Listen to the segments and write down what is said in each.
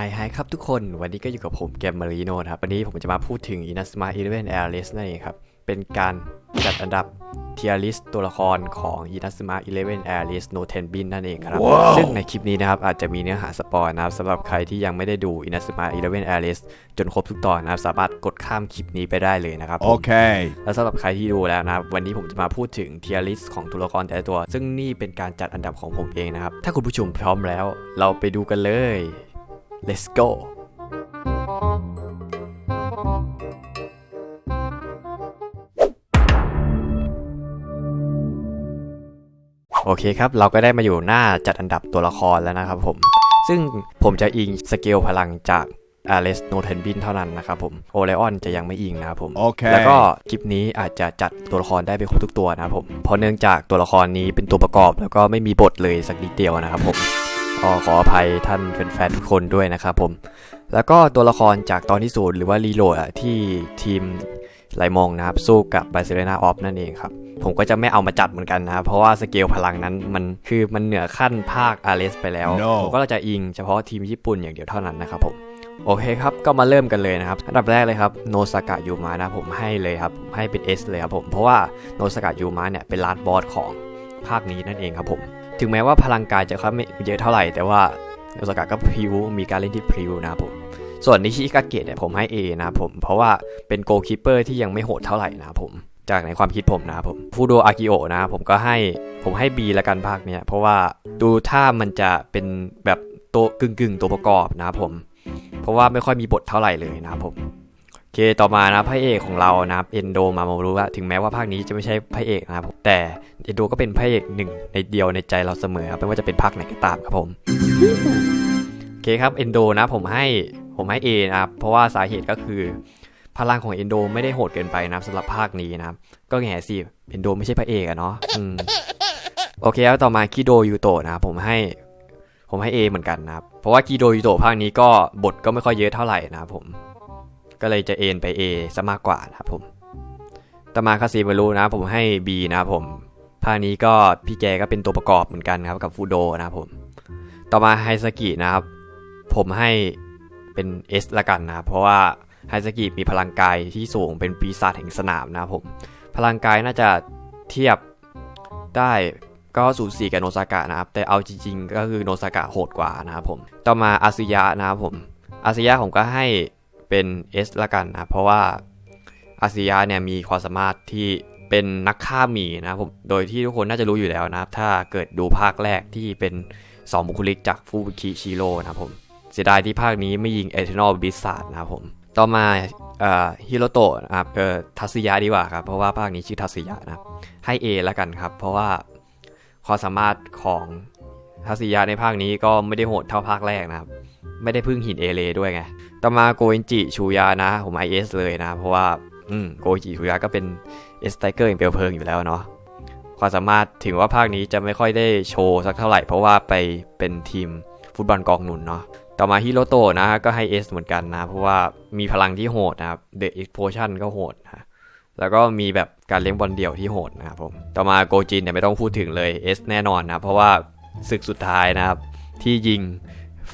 ายฮายครับทุกคน วันนี้ก็อยู่กับผมแกมมารีโนนะครับ วันนี้ผมจะมาพูดถึง Inazuma Eleven Air List นั่นเองครับ เป็นการจัดอันดับเทียร์ลิสต์ตัวละครของ Inazuma Eleven Air List No Tenbin นั่นเองครับซึ่งในคลิปนี้นะครับ อาจจะมีเนื้อหาสปอยนะครับสำหรับใครที่ยังไม่ได้ดู Inazuma Eleven Air List จนครบทุกตอนนะครับ สามารถกดข้ามคลิปนี้ไปได้เลยนะครับผม Okay. แล้วสำหรับใครที่ดูแล้วนะครับ วันนี้ผมจะมาพูดถึงเทียร์ลิสต์ของตัวละครแต่ละตัว ซึ่งนี่เป็นการจัดอันดับของผมเองนะครับถ้าคุณผู้ชมพร้อมแล้ว เราไปดูกันเลย let's go โอเคครับ เราก็ได้มาอยู่หน้าจัดอันดับตัวละครแล้วนะครับผม ซึ่งผมจะอิงสเกลพลังจากอาเลสโนเทนบินเท่านั้นนะครับผมโอเลออนจะยังไม่อิงนะครับผมโอเคแล้วก็คลิปนี้อาจจะจัดตัวละครได้ไปครบทุกตัวนะครับผม เพราะเนื่องจากตัวละครนี้เป็นตัวประกอบแล้วก็ไม่มีบทเลยสักนิดเดียวนะครับผม ก็ขออภัยท่านแฟนๆทุกคนด้วยนะครับผม แล้วก็ตัวละครจากตอนที่ศูนย์หรือว่ารีโหลดอะที่ทีมไลมองนะครับ สู้กับบาร์เซโลนาออฟนั่นเองครับ ผมก็จะไม่เอามาจัดเหมือนกันนะครับเพราะว่าสเกลพลังนั้นมันคือมันเหนือขั้นภาคอาเลสไปแล้ว No ผมก็จะอิงเฉพาะทีมญี่ปุ่นอย่างเดียวเท่านั้นนะครับผมโอเคครับ ก็มาเริ่มกันเลยนะครับ อันดับแรกเลยครับ โนสากะยูมะนะผมให้เลยครับผมให้เป็น S เลยครับผม เพราะว่าโนสากะยูมะเนี่ยเป็นลาดบอสของภาคนี้นั่นเองครับผม ถึงแม้ว่าพลังกายจะไม่เยอะเท่าไหร่ แต่ว่าโนสากะก็พริ้วมีการเล่นที่พริ้วนะครับผมส่วนนิชิกาเกะเนี่ยผมให้ A นะครับผม เพราะว่าเป็นโกลคีเปอร์ที่ยังไม่โหดเท่าไหร่นะครับผมจากในความคิดผมนะครับผมฟูโดอากิโอนะผมก็ให้ผมให้ B ละกันภาคเนี้ยเพราะว่าดูถ้ามันจะเป็นแบบตัวกึ่งกึ่งๆ ตัวประกอบนะครับผม เพราะว่าไม่ค่อยมีบทเท่าไหร่เลยนะครับผม โอเค ต่อมานะพระเอกของเรานะครับเอนโดมาโมรุอะถึงแม้ว่าภาคนี้จะไม่ใช่พระเอกนะครับแต่เอนโดก็เป็นพระเอกหนึ่งในเดียวในใจเราเสมอครับไม่ว่าจะเป็นภาคไหนก็ตามครับผมโอเคครับเอนโดนะผมให้ผมให้ A นะครับเพราะว่าสาเหตุก็คือ พลังของเอนโดไม่ได้โหดเกินไปนะครับสำหรับภาคนี้นะครับก็แง่สิเอนโดไม่ใช่พระเอกอะเนาะโอเคแล้วต่อมาคิโดยูโตะนะครับผมให้ผมให้ A เหมือนกันนะครับเพราะว่ากีโดยูโตะภาคนี้ก็บทก็ไม่ค่อยเยอะเท่าไหร่นะครับผม ก็เลยจะเอ็นไป A ซะมากกว่านะครับผมต่อมาคาซิมารุนะผมให้ B นะครับผมภาคนี้ก็พี่แกก็เป็นตัวประกอบเหมือนกันครับกับฟูโดนะครับผม ต่อมาไฮสกินะครับ ผมให้เป็น S ละกันนะครับเพราะว่าไฮสกิมีพลังกายที่สูงเป็นปีศาจแห่งสนามนะครับผม พลังกายน่าจะเทียบได้ก็สูสีกับโนซากะนะครับ แต่เอาจริงๆ ก็คือโนซากะโหดกว่านะครับผม ต่อมาอาซึยะนะครับผม อาซึยะผมก็ให้ เป็น S ละกันนะ เพราะว่าอาซึยะเนี่ยมีความสามารถที่เป็นนักฆ่าหมีนะผม โดยที่ทุกคนน่าจะรู้อยู่แล้วนะครับ ถ้าเกิดดูภาคแรกที่เป็น 2 บุคลิกจากฟูบุคิชิโร่นะผม เสียดายที่ภาคนี้ไม่ยิงเอเทนอลบิสซาร์นะผม ต่อมาฮิโรโตะนะครับเออทัศยะดีกว่าครับ เพราะว่าภาคนี้ชื่อทัศยะนะ ให้ A ละกันครับ เพราะว่าความสามารถของทัศยะในภาคนี้ก็ไม่ได้โหดเท่าภาคแรกนะครับ ไม่ได้พึ่งหินเอเลด้วยไง ต่อมาโกเอนจิชูยานะผม IS เลยนะ เพราะว่าอืมโกเอนจิชูยาก็เป็นเอสไตเกอร์อย่างเปลวเพลิงอยู่แล้วเนาะความสามารถถึงว่าภาคนี้จะไม่ค่อยได้โชว์สักเท่าไหร่ เพราะว่าไปเป็นทีมฟุตบอลกองหนุนเนาะต่อมาฮิโรโตะนะก็ให้ S เหมือนกันนะ เพราะว่ามีพลังที่โหดนะครับ The Explosion ก็โหดนะแล้วก็มีแบบการเลี้ยงบอลเดี่ยวที่โหดนะครับผมต่อมาโกจินเนี่ยไม่ต้องพูดถึงเลย S แน่นอนนะเพราะว่าศึกสุดท้ายนะครับที่ยิง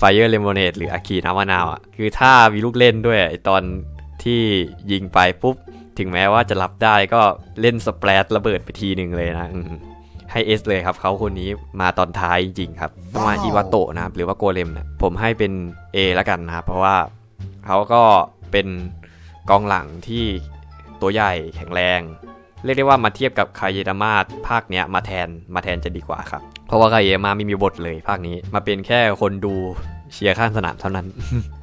Fire Lemonade หรืออาคีน้ำมะนาวอะคือถ้ามีลูกเล่นด้วยไอตอนที่ยิงไปปุ๊บ ถึงแม้ว่าจะรับได้ก็เล่นสเปรดระเบิดไปทีหนึ่งเลยนะอืมให้ S เลยครับเขาคนนี้มาตอนท้ายจริงๆครับต่อมาอีวาโตะนะครับหรือว่าโกเลมเนี่ยผมให้เป็น A แล้วกันนะครับเพราะว่าเขาก็เป็นกองหลังที่ตัวใหญ่แข็งแรง เรียกได้ว่ามาเทียบกับคาเยดามาภาคเนี้ยมาแทนมาแทนจะดีกว่าครับ เพราะว่าคาเยดามาไม่มีบทเลยภาคนี้มาเป็นแค่คนดู เชียร์ข้างสนามเท่านั้น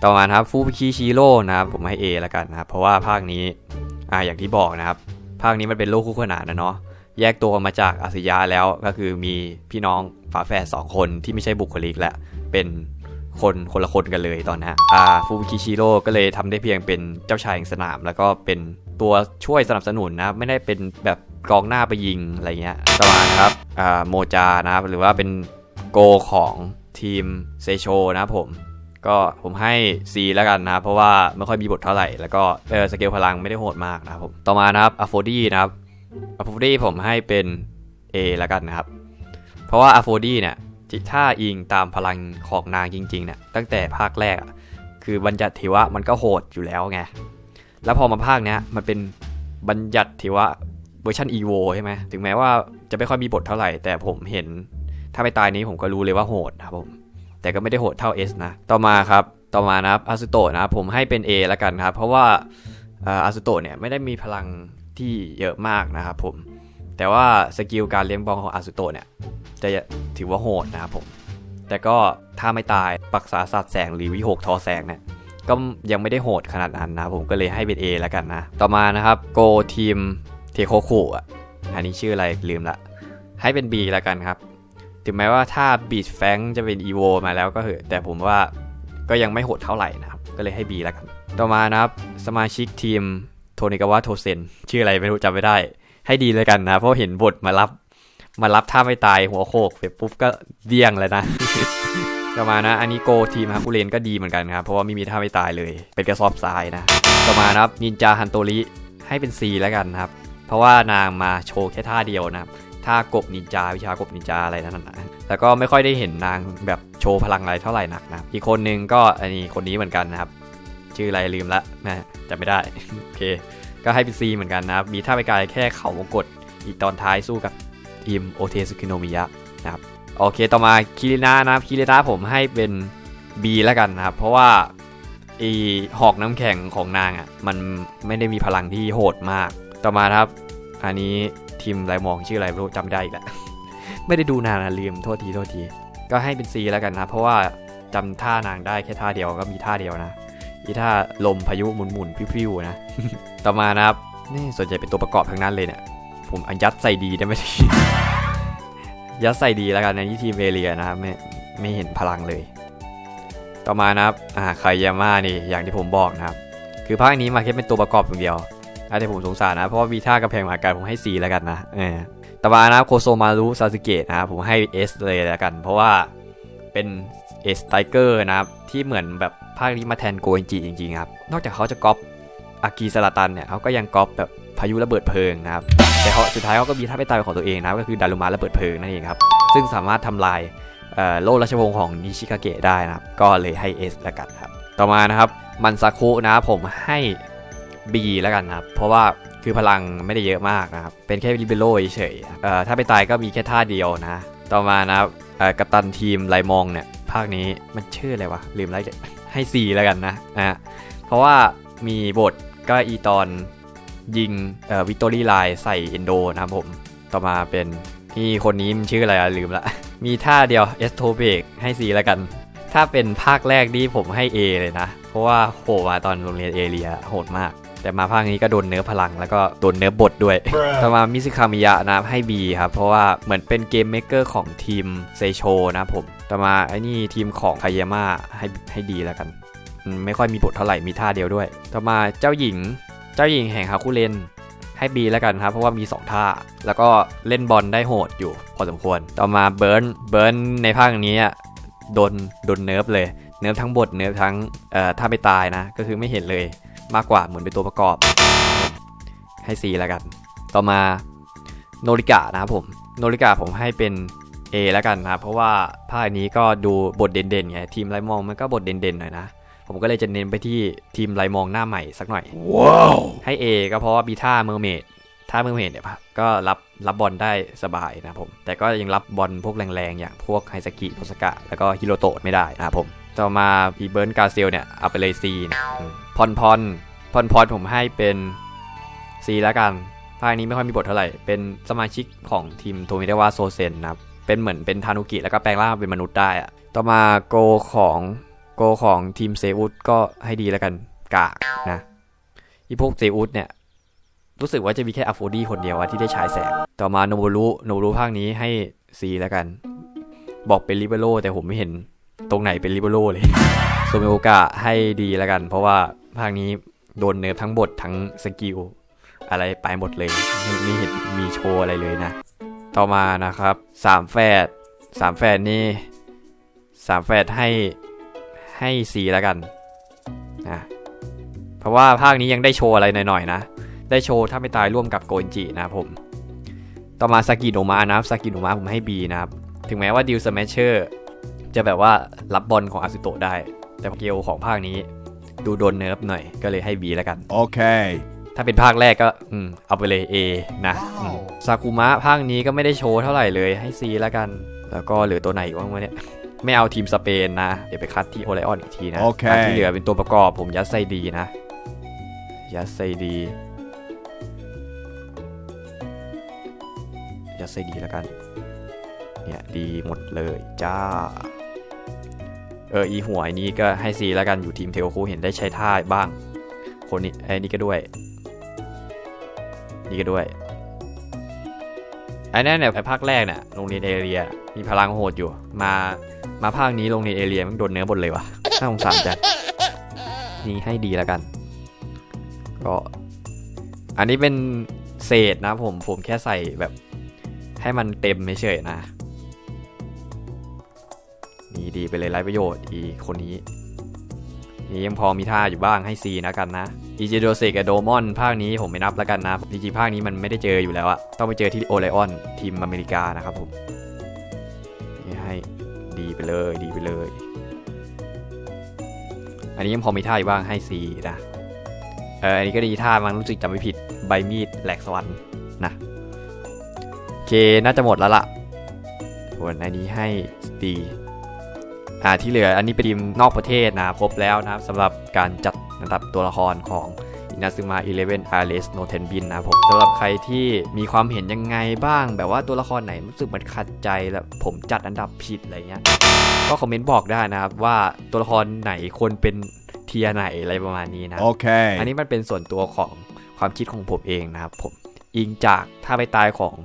ต่อมาครับฟูคิชิโร่นะครับผมให้ A แล้วกันนะครับเพราะว่าภาคนี้อ่าอย่างที่บอกนะครับ ภาคนี้มันเป็นโลกคู่ขนานนะเนาะแยกตัวมาจากอาสยาแล้วก็คือมีพี่น้องฝาแฝดสองคนที่ไม่ใช่บุคลิกและเป็นคนคนละคนกันเลยตอนนี้อ่าฟูคิชิโร่ก็เลยทำได้เพียงเป็นเจ้าชายแห่งสนาม แล้วก็เป็นตัวช่วยสนับสนุนนะไม่ได้เป็นแบบกองหน้าไปยิงอะไรเงี้ยต่อมาครับอ่าโมจานะครับหรือว่าเป็นโกของ ทีมเซโชนะครับผมก็ผมให้ C แล้วกันนะเพราะว่าไม่ค่อยมีบทเท่าไหร่ แล้วก็เออสเกลพลังไม่ได้โหดมากนะครับผมต่อมานะครับอโฟดี้นะครับอโฟดี้ผมให้เป็น A แล้วกันนะครับ เพราะว่าอโฟดี้เนี่ยจิถ้าอิงตามพลังของนางจริงๆเนี่ยตั้งแต่ภาคแรกอะคือบัญญัติเทวะมันก็โหดอยู่แล้วไง แล้วพอมาภาคเนี้ยมันเป็นบัญญัติเทวะเวอร์ชันอีโวใช่ไหมถึงแม้ว่าจะไม่ค่อยมีบทเท่าไหร่ แต่ผมเห็น ถ้าไม่ตายนี้ผมก็รู้เลยว่าโหดนะครับผม แต่ก็ไม่ได้โหดเท่า S นะ ต่อมาครับ ต่อมานะครับอาสุโตะนะครับผมให้เป็น A แล้วกันครับ เพราะว่าอาสุโตะเนี่ยไม่ได้มีพลังที่เยอะมากนะครับผม แต่ว่าสกิลการเลี้ยงบอลของอาสุโตะเนี่ยจะถือว่าโหดนะครับผม แต่ก็ถ้าไม่ตายปักษาสัตว์แสงหรือวิหกทอแสงเนี่ยก็ยังไม่ได้โหดขนาดนั้นนะผมก็เลยให้เป็น A แล้วกันนะ ต่อมานะครับโกทีมเทโคคุอะอันนี้ชื่ออะไรลืมละ ให้เป็น B แล้วกันครับ ถึงแม้ว่าถ้าบีดแฟงจะเป็น EVO มาแล้วก็เหอะแต่ผมว่าก็ยังไม่โหดเท่าไหร่นะครับ ก็เลยให้ B แล้วกัน ต่อมานะครับสมาชิกทีมโทนิกาวะโทเซนชื่ออะไรไม่รู้จำไม่ได้ ให้ดีเลยกันนะ เพราะเห็นบทมารับมารับท่าไม่ตายหัวโขกเสร็จปุ๊บก็เดี่ยงเลยนะต่อมานะอันนี้โกทีมฮาคุเรนก็ดีเหมือนกันครับเพราะว่าไม่มีท่าไม่ตายเลย เป็นกระสอบทรายนะ ต่อมานะครับนินจาฮันโตริให้เป็น C แล้วกันนะครับ เพราะว่านางมาโชว์แค่ท่าเดียวนะครับ ท่ากบนินจาวิชากบนินจาอะไรนั่นนะแล้วก็ไม่ค่อยได้เห็นนางแบบโชว์พลังอะไรเท่าไหร่นักนะอีกคนนึงก็อันนี้คนนี้เหมือนกันนะครับ ชื่ออะไรลืมละนะจำไม่ได้โอเค ก็ให้เป็น C เหมือนกันนะครับมีท่าไปกายแค่เขาวงกดอีกตอนท้ายสู้กับทีมโอเทสุคิโนมิยะนะครับโอเคต่อมาคิรินานะครับคิรินาผมให้เป็น B แล้วกันนะครับ เพราะว่าไอหอกน้ำแข็งของนางอะมันไม่ได้มีพลังที่โหดมาก ต่อมาครับ อันนี้ ทีมไรมองชื่ออะไรไม่รู้จำไม่ได้อีกแล้วไม่ได้ดูนานนะลืมโทษทีโทษทีก็ให้เป็น C แล้วกันนะ เพราะว่าจำท่านางได้แค่ท่าเดียวก็มีท่าเดียวนะอีท่าลมพายุหมุนหมุนๆพิ้วๆนะ ต่อมานะครับนี่ส่วนใหญ่เป็นตัวประกอบทั้งนั้นเลยเนี่ย ผมอันยัดใส่ดีได้ไหมยัดใส่ดีแล้วกันในทีมเอเรียนะครับไม่ไม่เห็นพลังเลย ต่อมานะครับอ่าไคยาม่านี่อย่างที่ผมบอกนะครับ คือภาคนี้มาแค่เป็นตัวประกอบอย่างเดียว อาจจะผมสงสารนะ เพราะว่ามีท่ากระแพงมหาการผมให้ C แล้วกันนะเออต่อมานะครับโคโซมารุซาสึเกะนะผมให้ S เลยแล้วกัน เพราะว่าเป็น S ไทเกอร์นะครับ ที่เหมือนแบบภาคนี้มาแทนโกอินจิจริงๆครับ นอกจากเขาจะก๊อปอากีสลาตันเนี่ยเขาก็ยังก๊อปแบบพายุระเบิดเพลิงนะครับ แต่เขาสุดท้ายเขาก็มีท่าไปตายของตัวเองนะครับ ก็คือดารุมะระเบิดเพลิงนั่นเองครับ ซึ่งสามารถทำลายโลกราชวงศ์ของนิชิกาเกะได้นะครับ ก็เลยให้ S แล้วกันครับ ต่อมานะครับมันซาคุนะครับผมให้ B แล้วกันนะครับ เพราะว่าคือพลังไม่ได้เยอะมากนะครับ เป็นแค่ลิเบโร่เฉยเอ่อถ้าไปตายก็มีแค่ท่าเดียวนะ ต่อมานะครับเอ่อกัปตันทีมไลมองเนี่ย ภาคนี้มันชื่ออะไรวะ ลืมแล้วให้ C แล้วกันนะอะเพราะว่ามีบทก็อีตอนยิงเอ่อวิกตอรี่ไลน์ใส่เอนโดนะครับผม ต่อมาเป็นที่คนนี้มันชื่ออะไรอะลืมละ มีท่าเดียวเอสโทเบกให้ C แล้วกัน ถ้าเป็นภาคแรกนี่ผมให้ A เลยนะ เพราะว่าโหมาตอนโรงเรียนเอเรียโหดมาก แต่มาภาคนี้ก็โดนเนื้อพลังแล้วก็โดนเนื้อบทด้วย ต่อมามิซึคามิยะนะครับให้ B ครับ เพราะว่าเหมือนเป็นเกมเม k เกอร์ของทีมเซโชนะครับผม ต่อมาไอ้นี่ทีมของคายาม่าให้ให้ดีแล้วกันอืมไม่ค่อยมีบทเท่าไหร่มีท่าเดียวด้วย ต่อมาเจ้าหญิง เจ้าหญิงแห่งฮาคุเรนให้ B แล้วกันครับ เพราะว่ามี 2 ท่า แล้วก็เล่นบอลได้โหดอยู่ พอสมควร ต่อมาเบิร์นเบิร์นในภาคนี้อะโดนโดนเนิร์ฟเลย เนิร์ฟทั้งบทเนิร์ฟทั้งเอ่อถ้าไม่ตายนะ ก็คือไม่เห็นเลย มากกว่าเหมือนเป็นตัวประกอบ ให้ C แล้วกัน ต่อมาโนริกะนะครับผมโนริกะผมให้เป็น A แล้วกันนะครับเพราะว่าภาคนี้ก็ดูบทเด่นๆไงทีมไรมองมันก็บทเด่นๆหน่อยนะผมก็เลยจะเน้นไปที่ทีมไรมองหน้าใหม่สักหน่อยว้าวให้ A ก็เพราะว่ามีท่าเมอร์เมดท่าเมอร์เมดเนี่ยก็รับรับบอลได้สบายนะครับผมแต่ก็ยังรับบอลพวกแรงๆ อย่างพวกไฮสกิโทสกะ แล้วก็ฮิโรโตะไม่ได้นะครับผม ต่อมาพีเบิร์นกาเซลเนี่ยเอาไปเลย C นะพอนพอนพอนพอนผมให้เป็น C แล้วกันภาคนี้ไม่ค่อยมีบทเท่าไหร่ เป็นสมาชิกของทีมโทมิเดวาโซเซนนะครับ เป็นเหมือนเป็นทานุกิแล้วก็แปลงร่างเป็นมนุษย์ได้อะต่อมาโกของโกของทีมเซอุสก็ให้ดีแล้วกันกากนะอีพวกเซอุสเนี่ยรู้สึกว่าจะมีแค่อัฟโฟดีคนเดียวอะที่ได้ฉายแสง ต่อมาโนบุรุโนบุรุภาคนี้ให้ C แล้วกัน บอกเป็นลิเบโรแต่ผมไม่เห็น ตรงไหนเป็นลิเบโรเลยโซเมโอกะให้ดีแล้วกัน เพราะว่าภาคนี้โดนเนิร์ฟทั้งบททั้งสกิลอะไรไปหมดเลยไม่ไม่เห็นมีโชว์อะไรเลยนะ ต่อมานะครับสามแฝดสามแฝดนี่สามแฝดให้ให้สีแล้วกันนะเพราะว่าภาคนี้ยังได้โชว์อะไรหน่อยๆนะ ได้โชว์ถ้าไม่ตายร่วมกับโกนจินะผม ต่อมาสกิโนมานะครับสกิโนมาผมให้ B นะครับ ถึงแม้ว่าดิวสแมชเชอร์ จะแบบว่ารับบอลของอาซุโตะได้ แต่เกลของภาคนี้ ดูโดนเนิร์ฟหน่อยก็เลยให้ B แล้วกัน Okay. ถ้าเป็นภาคแรกก็อืมเอาไปเลย A นะอืมซากุมะภาคนี้ก็ไม่ได้โชว์เท่าไหร่เลยให้ C แล้วกัน แล้วก็เหลือตัวไหนอีกบ้างวะเนี่ยไม่เอาทีมสเปนนะ เดี๋ยวไปคัดที่โอไลออนอีกทีนะโอเคนที่เหลือเป็นตัวประกอบผมยัดไส้ดีนะ ยัดไส้ดี ยัดไส้ดีแล้วกัน เนี่ยดีหมดเลยจ้า เอออีหัวนี้ก็ให้ซีแล้วกันอยู่ทีมเทลคูเห็นได้ใช้ท่าบ้าง คนนี้ไอ้นี่ก็ด้วย นี่ก็ด้วยไอ้นั่นเนี่ยไอ้ภาคแรกเนี่ยโรงเรียนเอเรีย มีพลังโหดอยู่ มามาภาคนี้โรงเรียนเอเรียมันโดนเนื้อบดเลยวะน่าสงสารจัดนี่ให้ดีแล้วกันก็อันนี้เป็นเศษนะผมผมแค่ใส่แบบให้มันเต็มเฉยๆนะ นี่ดีไปเลยไร้ประโยชน์อีคนนี้นี่ยังพอมีท่าอยู่บ้างให้ซีนะกันนะอีจิโดเซกับโดมอนภาคนี้ผมไม่นับแล้วกันนะจริงๆภาคนี้มันไม่ได้เจออยู่แล้วอะต้องไปเจอที่โอไลออนทีมอเมริกานะครับผมนี่ให้ดีไปเลยดีไปเลย อันนี้ยังพอมีท่าอยู่บ้างให้ซีนะเอออันนี้ก็ดีท่ามันรู้สึกจำไม่ผิดใบมีดแหลกสวรรค์นะโอเคน่าจะหมดแล้วล่ะส่วนอันนี้ให้ดี อ่าที่เหลืออันนี้เป็นทีมนอกประเทศนะครบแล้วนะครับสำหรับการจัดอันดับตัวละครของอินาซึมะ11 a r e s no Tenbin นะครับผมสำหรับใครที่มีความเห็นยังไงบ้าง แบบว่าตัวละครไหนรู้สึกมันขัดใจแล้วผมจัดอันดับผิดอะไรเงี้ยก็คอมเมนต์บอกได้นะครับว่าตัวละครไหนควรเป็นเทียไหนอะไรประมาณนี้นะ Okay. อันนี้มันเป็นส่วนตัวของความคิดของผมเองนะครับผมอิงจากท่าไปตายของ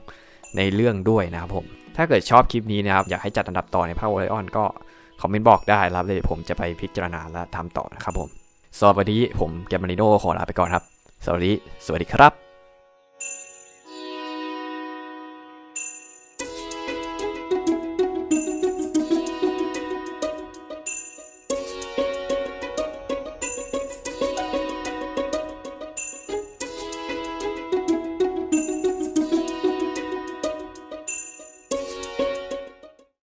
ในเรื่องด้วยนะครับผมถ้าเกิดชอบคลิปนี้นะครับอยากให้จัดอันดับต่อในภาคโอไลออนก็ คอมเมนต์บอกได้ครับเดี๋ยวผมจะไปพิจารณาและทำต่อนะครับผมสวัสดีผมแกมมาริโนขอลาไปก่อนครับ สวัสดี สวัสดีครับ